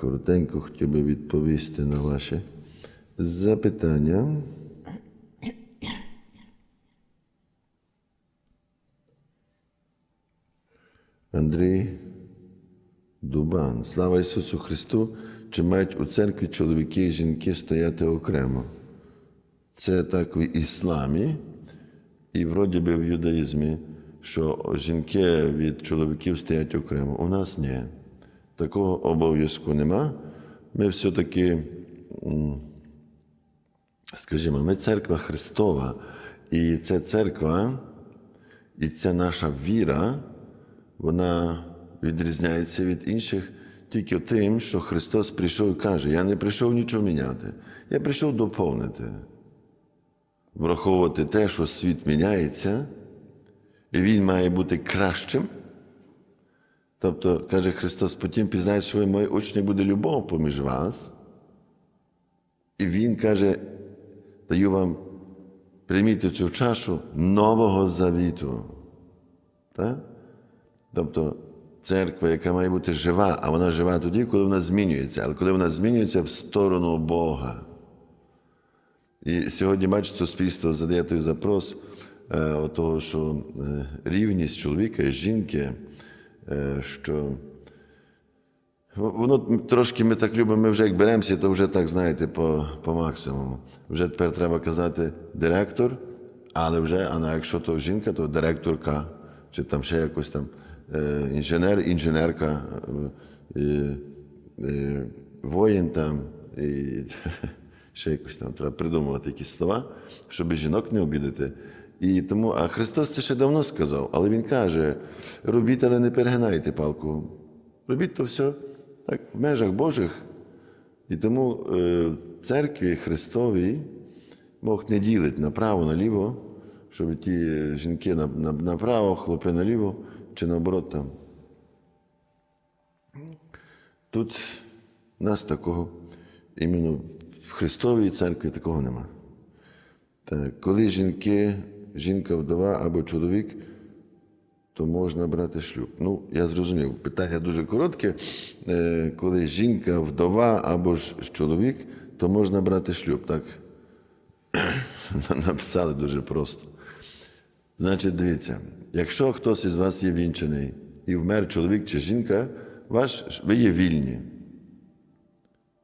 коротенько хотів би відповісти на ваші запитання. Андрій Дубан. Слава Ісусу Христу! Чи мають у церкві чоловіки і жінки стояти окремо? Це так в ісламі і вроді би в юдаїзмі, що жінки від чоловіків стоять окремо. У нас ні. Такого обов'язку нема. Ми все-таки, скажімо, ми церква Христова, і ця церква, і ця наша віра, вона відрізняється від інших тільки тим, що Христос прийшов і каже: Я не прийшов нічого міняти, я прийшов доповнити, враховувати те, що світ міняється, і Він має бути кращим. Тобто, каже Христос, потім пізнаєш, що ви мої учні буде любов поміж вас. І Він каже, даю вам прийміть цю чашу нового завіту. Так? Тобто церква, яка має бути жива, а вона жива тоді, коли вона змінюється, але коли вона змінюється в сторону Бога. І сьогодні, бачите, суспільство задає той запрос е, того, що е, рівність чоловіка і жінки, що воно трошки ми так любимо, ми вже як беремося, то вже так, знаєте, по, по максимуму. Вже тепер треба казати директор, але вже, а якщо то жінка, то директорка, чи там ще якось там е, інженер, інженерка, е, е, е, воїн там, і ще якось там треба придумувати якісь слова, щоб жінок не обідати. І тому, а Христос це ще давно сказав, але Він каже: робіть, але не перегинайте палку. Робіть то все так, в межах Божих. І тому е, в церкві Христовій Бог не ділить направо, наліво, щоб ті жінки на- на- направо, хлопи наліво, чи наоборот там. Тут нас такого, іменно в Христовій церкві такого нема. Так, коли жінки, жінка вдова або чоловік, то можна брати шлюб. Ну, я зрозумів, питання дуже коротке. Е, Коли жінка вдова або ж чоловік, то можна брати шлюб, так? Написали дуже просто. Значить, дивіться, якщо хтось із вас є вінчений і вмер чоловік чи жінка, ваш, ви є вільні.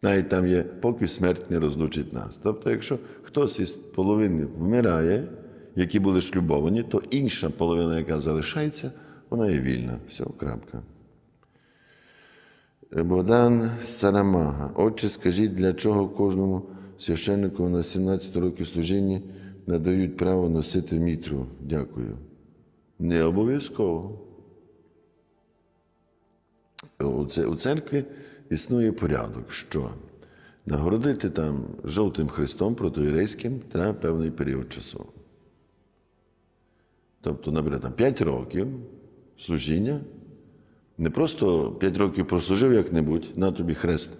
Навіть там є, поки смерть не розлучить нас. Тобто, якщо хтось із половини вмирає, які були шлюбовані, то інша половина, яка залишається, вона є вільна. Все, крапка. Богдан Сарамага. Отче, скажіть, для чого кожному священнику на 17 років служіння надають право носити мітру? Дякую. Не обов'язково. У церкві існує порядок, що нагородити там жовтим хрестом протоєрейським треба певний період часу. Тобто, наприклад, там 5 років служіння, не просто 5 років прослужив як-небудь, на тобі хрест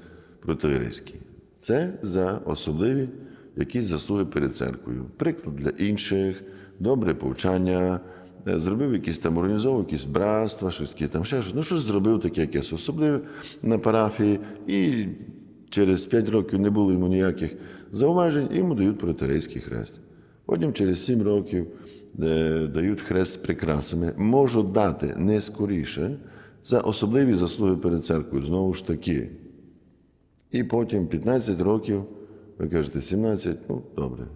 протоєрейський. Це за особливі якісь заслуги перед церквою. Приклад для інших, добре повчання, е, зробив якісь там, організовував якісь братства, щось там ще щось. Ну, щось зробив таке якесь особливе на парафії, і через 5 років не було йому ніяких зауважень, і йому дають протирейський хрест. Потім через 7 років дають хрест з прикрасами. Можуть дати не скоріше за особливі заслуги перед церквою, знову ж таки. І потім 15 років, ви кажете 17, ну добре,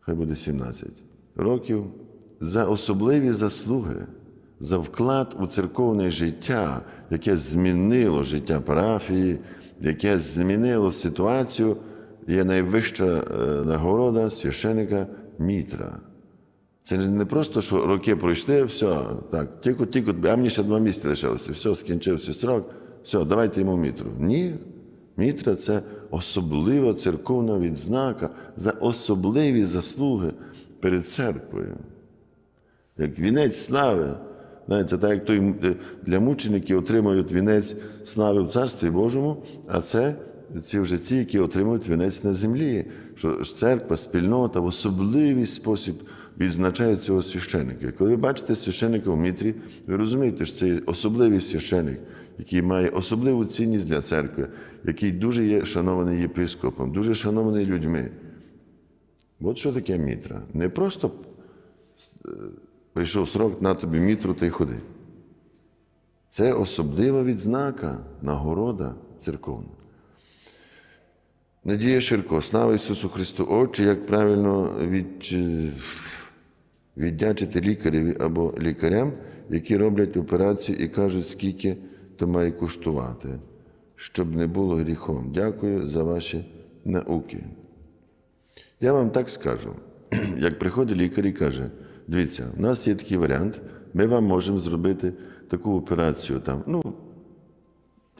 хай буде 17 років за особливі заслуги, за вклад у церковне життя, яке змінило життя парафії, яке змінило ситуацію, є найвища е, нагорода священика Мітра. Це не просто, що роки пройшли, все, так, тільки, тільки, а мені ще два місяці лишилося, все, скінчився срок, все, давайте йому мітру. Ні. Мітра це особлива церковна відзнака за особливі заслуги перед церквою. Як вінець слави. Знаєте, це так, як той е, для мучеників отримують вінець слави в Царстві Божому, а це ці вже ті, які отримують вінець на землі. Що церква, спільнота в особливий спосіб відзначає цього священника. І Коли ви бачите священника в Мітрі, ви розумієте, що це є особливий священик, який має особливу цінність для церкви, який дуже є шанований єпископом, дуже шанований людьми. От що таке мітра. Не просто е, прийшов срок на тобі мітру та й ходи. Це особлива відзнака, нагорода церковна. Надія Ширко, слава Ісусу Христу! Отче, як правильно від, віддячити лікареві або лікарям, які роблять операцію і кажуть, скільки то має коштувати, щоб не було гріхом. Дякую за ваші науки. Я вам так скажу, як приходить лікар і каже, дивіться, у нас є такий варіант, ми вам можемо зробити таку операцію там, ну,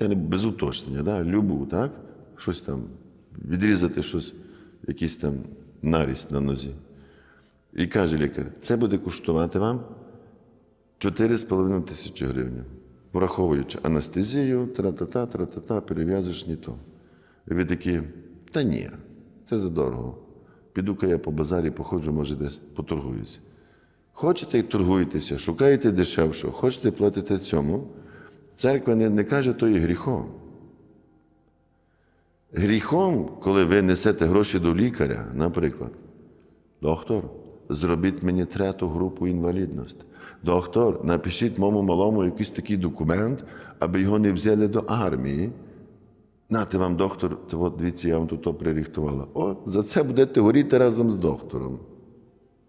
я не без уточнення, да? любу, так? Щось там, відрізати щось, якийсь там наріст на нозі. І каже лікар, це буде коштувати вам 4,5 тисячі гривень, враховуючи анестезію, тра-та-та, тра-та-та, перев'язуєш ні то. І ви такі, та ні, це задорого. Піду-ка я по базарі походжу, може, десь поторгуюся. Хочете торгуєтеся, шукаєте дешевшого, хочете платити цьому. Церква не, не каже, то є гріхом. Гріхом, коли ви несете гроші до лікаря, наприклад, доктор, зробіть мені трету групу інвалідності. Доктор, напишіть моєму малому якийсь такий документ, аби його не взяли до армії. Нате вам, доктор, то от дивіться, я вам тут приріхтувала. От за це будете горіти разом з доктором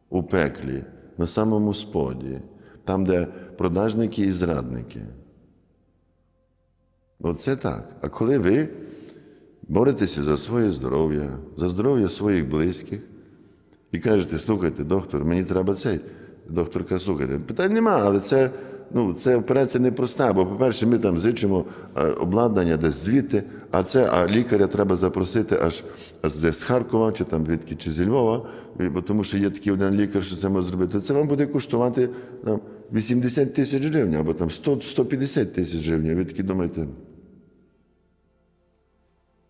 у пеклі, на самому споді, там, де продажники і зрадники. Оце так. А коли ви боретеся за своє здоров'я, за здоров'я своїх близьких, і кажете, слухайте, доктор, мені треба цей. Доктор каже, слухайте, питань нема, але це, ну, це операція непроста, бо, по-перше, ми там зичимо обладнання десь звідти, а це а лікаря треба запросити аж, з Харкова, чи там звідки, чи зі Львова, бо тому що є такий один лікар, що це може зробити. Це вам буде коштувати там, 80 тисяч гривень або там 100, 150 тисяч гривень. Ви такі думаєте,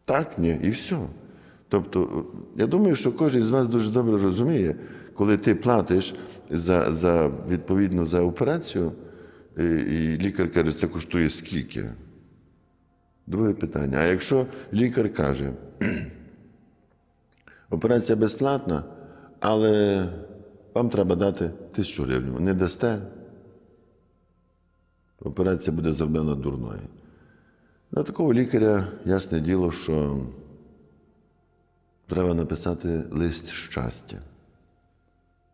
так, ні, і все. Тобто, я думаю, що кожен з вас дуже добре розуміє, коли ти платиш за, за відповідно за операцію, і, лікар каже, це коштує скільки. Друге питання. А якщо лікар каже, операція безплатна, але вам треба дати тисячу гривень, не дасте, операція буде зроблена дурною. На такого лікаря ясне діло, що треба написати лист щастя.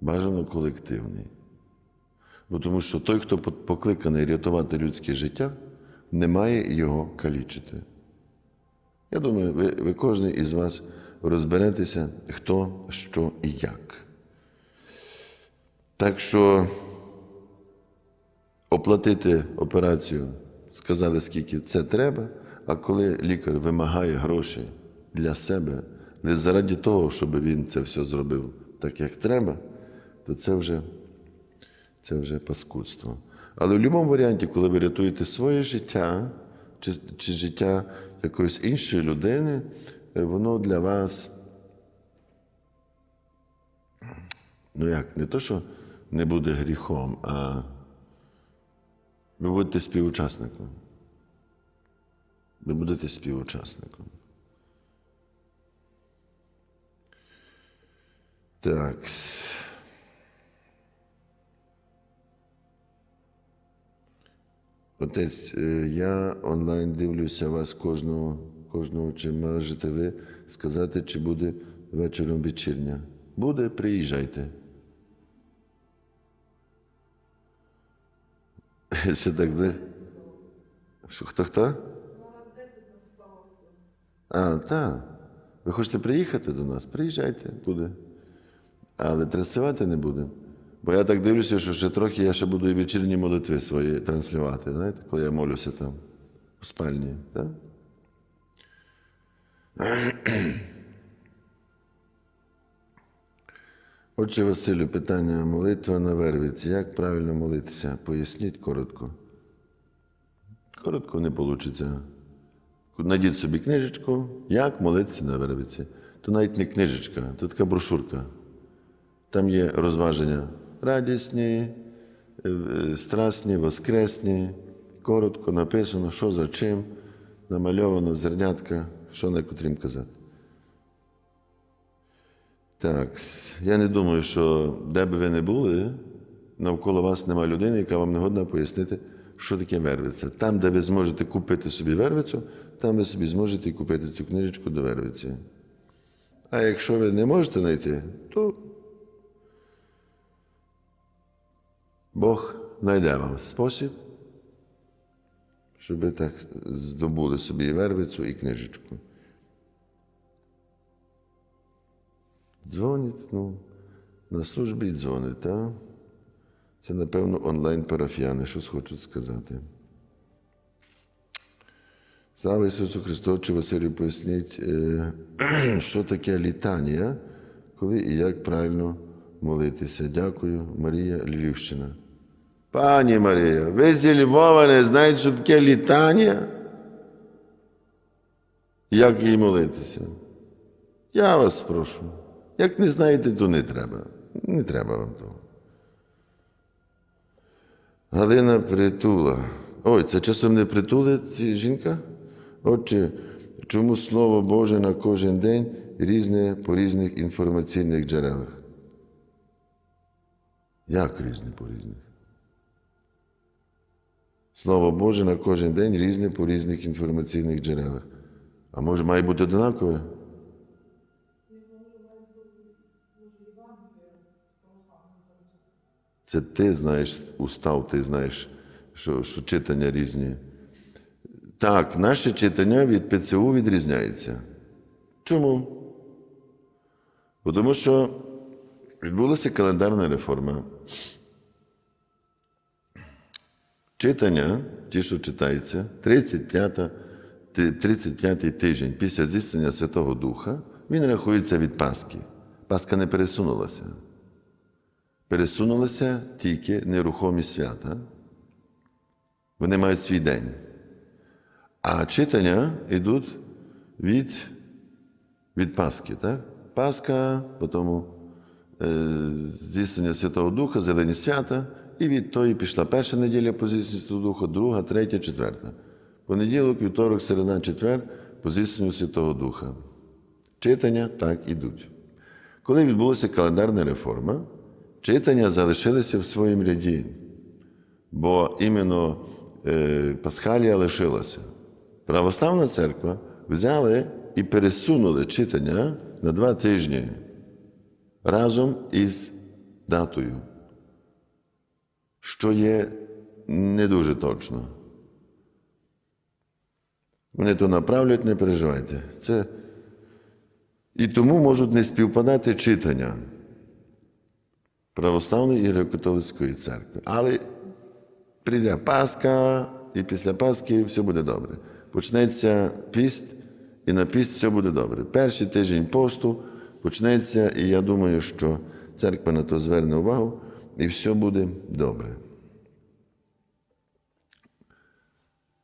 Бажано колективний. Бо тому що той, хто покликаний рятувати людське життя, не має його калічити. Я думаю, ви, ви кожен із вас розберетеся, хто, що і як. Так що оплатити операцію, сказали, скільки це треба, а коли лікар вимагає гроші для себе, не заради того, щоб він це все зробив так, як треба, то це вже, це вже паскудство. Але в будь-якому варіанті, коли ви рятуєте своє життя чи, чи життя якоїсь іншої людини, е, воно для вас ну як, не то, що не буде гріхом, а ви будете співучасником. Ви будете співучасником. Так. Отець, е, я онлайн дивлюся вас кожного, кожного, чи можете ви сказати, чи буде вечором вечірня. Буде, приїжджайте. Ще так, де? Що, хто хто? А, так. Ви хочете приїхати до нас? Приїжджайте, буде. Але транслювати не будемо. Бо я так дивлюся, що ще трохи я ще буду і вечірні молитви свої транслювати, знаєте, коли я молюся там у спальні. Так? Отче Василю, питання молитва на вервиці. Як правильно молитися? Поясніть коротко. Коротко не вийде. Найдіть собі книжечку, як молитися на вервиці. То навіть не книжечка, то така брошурка. Там є розваження радісні, е, страсні, воскресні, коротко написано, що за чим, намальовано зернятка, що на котрім казати. Так, я не думаю, що де б ви не були, навколо вас немає людини, яка вам не годна пояснити, що таке вервиця. Там, де ви зможете купити собі вервицю, там ви собі зможете купити цю книжечку до вервиці. А якщо ви не можете знайти, то Бог знайде вам спосіб, щоб ви так здобули собі і вервицю, і книжечку. Дзвонять, ну, на службі дзвонить, так? Це, напевно, онлайн-парафіяни, щось хочуть сказати. Слава Ісусу Христу, чи Василю поясніть, е, що таке літанія, коли і як правильно молитися. Дякую, Марія Львівщина. Пані Марія, ви зі Львова не знаєте, що таке літанія? Як їй молитися? Я вас прошу. Як не знаєте, то не треба. Не треба вам того. Галина Притула. Ой, це часом не притули ці жінка? Отже, чому Слово Боже на кожен день різне по різних інформаційних джерелах? Як різне по різних? Слово Боже на кожен день різне по різних інформаційних джерелах. А може має бути однакове? Це ти знаєш устав, ти знаєш, що, що читання різні. Так, наше читання від ПЦУ відрізняється. Чому? Тому що відбулася календарна реформа. Читання, ті, що читаються, 35 35-й тиждень після зіснення Святого Духа, він рахується від Пасхи. Пасха не пересунулася. Пересунулися тільки нерухомі свята. Вони мають свій день. А читання йдуть від, від Пасхи. Так? Пасха, потім е, здійснення Святого Духа, Зелені свята, і від тої пішла перша неділя по здійсненню Святого Духа, друга, третя, четверта. Понеділок, вівторок, середа, четвер по Святого Духа. Читання так ідуть. Коли відбулася календарна реформа, читання залишилися в своїм ряді, бо іменно е, Пасхалія лишилася. Православна церква взяли і пересунули читання на два тижні разом із датою, що є не дуже точно. Вони то направлять, не переживайте. Це... І тому можуть не співпадати читання православної і греко-католицької церкви. Але прийде Пасха, і після Пасхи все буде добре. Почнеться піст, і на піст все буде добре. Перший тиждень посту почнеться, і я думаю, що церква на то зверне увагу, і все буде добре.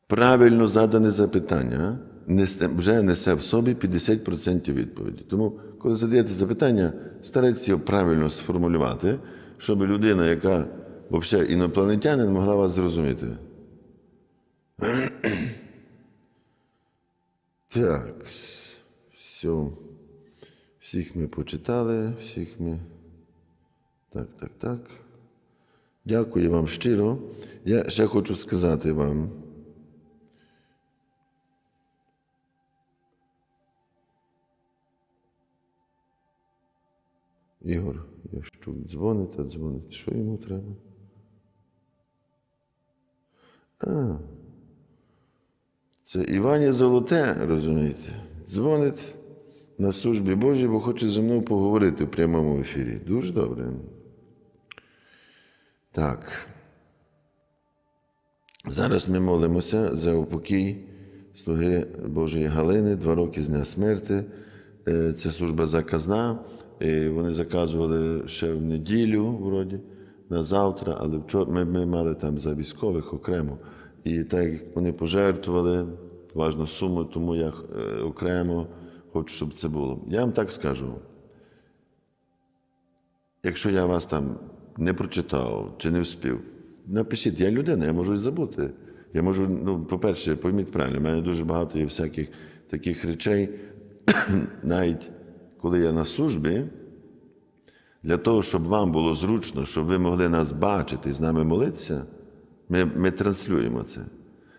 Правильно задане запитання вже несе в собі 50% відповіді. Тому, коли задаєте запитання, старайтеся його правильно сформулювати, щоб людина, яка взагалі інопланетянин, могла вас зрозуміти. Так, все. Всіх ми почитали, всіх ми. Так, так, так. Дякую вам щиро. Я ще хочу сказати вам. Ігор Ящук дзвонить, а дзвонить. Що йому треба? А. Це Іваня Золоте, розумієте? Дзвонить на службі Божій, бо хоче зі мною поговорити в прямому ефірі. Дуже добре. Так. Зараз ми молимося за упокій слуги Божої Галини, два роки з дня смерти. Е, Це служба заказна. Вони заказували ще в неділю, вроді, на завтра, але вчора ми, ми мали там за військових окремо. І так як вони пожертвували важну суму, тому я е, окремо хочу, щоб це було. Я вам так скажу. Якщо я вас там не прочитав чи не вспів, напишіть, я людина, я можу і забути. Я можу, ну, по-перше, пойміть правильно, в мене дуже багато є всяких таких речей, навіть коли я на службі, для того, щоб вам було зручно, щоб ви могли нас бачити і з нами молитися, ми, ми транслюємо це.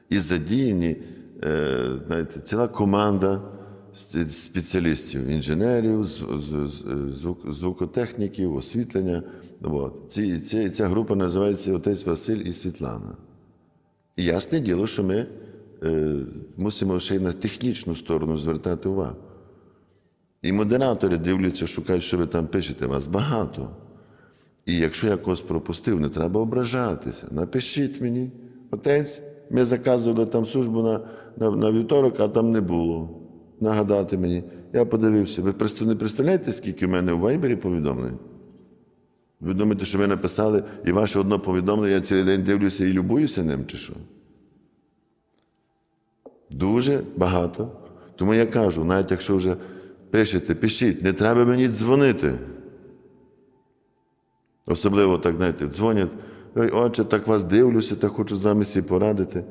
І задіяні е, знаєте, ціла команда спеціалістів, інженерів, звук- звукотехніків, освітлення. От. Ці, ці, ця група називається Отець Василь і Світлана. І ясне діло, що ми е, мусимо ще й на технічну сторону звертати увагу. І модератори дивляться, шукають, що ви там пишете, вас багато. І якщо я когось пропустив, не треба ображатися. Напишіть мені, отець, ми заказували там службу на, на, на вівторок, а там не було. Нагадати мені. Я подивився. Ви просто не представляєте, скільки в мене у Вайбері повідомлень? Ви думаєте, що ви написали і ваше одно повідомлення, я цілий день дивлюся і любуюся ним, чи що? Дуже багато. Тому я кажу, навіть якщо вже пишете, пишіть, не треба мені дзвонити. Особливо так, знаєте, дзвонять, ой, отче, так вас дивлюся, так хочу з вами всі порадити.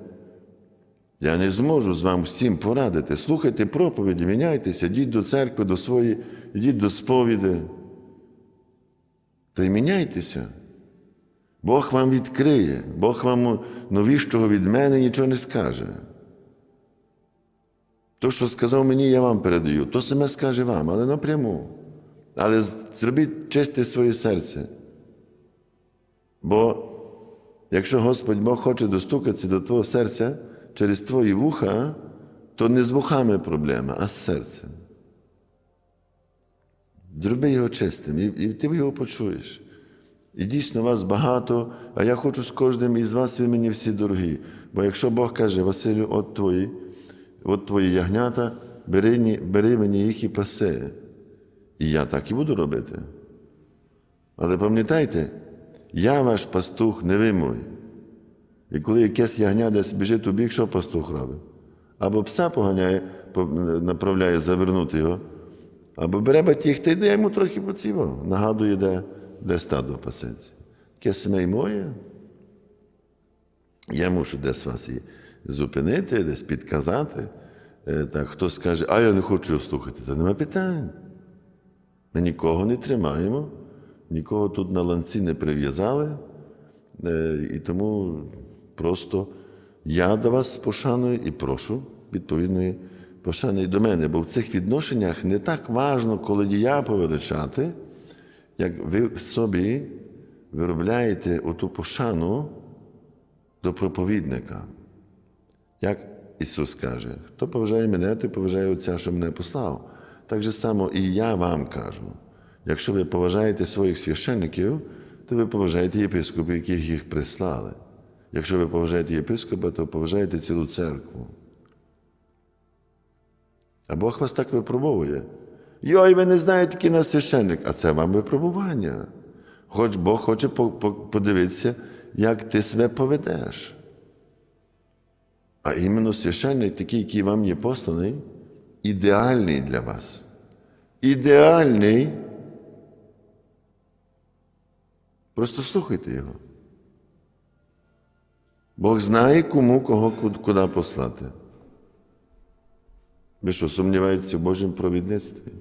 Я не зможу з вами всім порадити. Слухайте проповіді, міняйтеся, йдіть до церкви, до своєї, йдіть до сповіди. Та й міняйтеся. Бог вам відкриє, Бог вам новішого від мене нічого не скаже. То, що сказав мені, я вам передаю, то саме скаже вам, але напряму. Але зробіть чисте своє серце. Бо якщо Господь Бог хоче достукатися до твого серця через твої вуха, то не з вухами проблема, а з серцем. Зроби його чистим, і, і ти його почуєш. І дійсно вас багато, а я хочу з кожним із вас, ви мені всі дорогі. Бо якщо Бог каже, Василю, от твої, от твої ягнята, бери, бери мені їх і паси. І я так і буду робити. Але пам'ятайте, я ваш пастух, не ви. І коли якесь ягня десь біжить у бік, що пастух робить? Або пса поганяє, направляє завернути його, або бере батіг йде йому трохи по цього, нагадує, де, де стадо пасеться. Таке саме й моє. Я мушу десь вас і зупинити, десь підказати. Е, Так, хтось скаже, а я не хочу його слухати, та нема питань. Ми нікого не тримаємо, нікого тут на ланці не прив'язали. Е, І тому просто я до вас з пошаною і прошу відповідної пошани до мене. Бо в цих відношеннях не так важно, коли я повеличати, як ви в собі виробляєте оту пошану до проповідника. Як Ісус каже, хто поважає мене, той поважає Отця, що мене послав. Так же само і я вам кажу. Якщо ви поважаєте своїх священників, то ви поважаєте єпископів, яких їх прислали. Якщо ви поважаєте єпископа, то поважаєте цілу церкву. А Бог вас так випробовує. Йой, ви не знаєте, який нас священник, а це вам випробування. Хоч Бог хоче по- по- подивитися, як ти себе поведеш. А іменно священник, такий, який вам є посланий, ідеальний для вас. Ідеальний. Просто слухайте його. Бог знає, кому кого куди послати. Ви що, сумніваєтеся в Божому провідництві?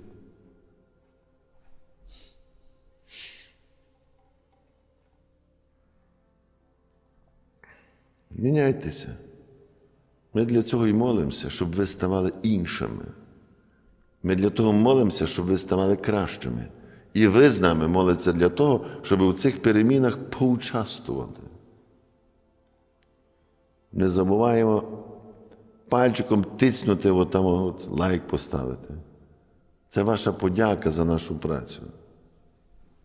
Міняйтеся. Ми для цього і молимося, щоб ви ставали іншими. Ми для того молимося, щоб ви ставали кращими. І ви з нами молиться для того, щоб у цих перемінах поучаствувати. Не забуваємо пальчиком тиснути, от там от лайк поставити. Це ваша подяка за нашу працю.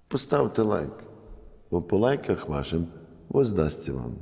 Поставте лайк, бо по лайках вашим воздасться вам.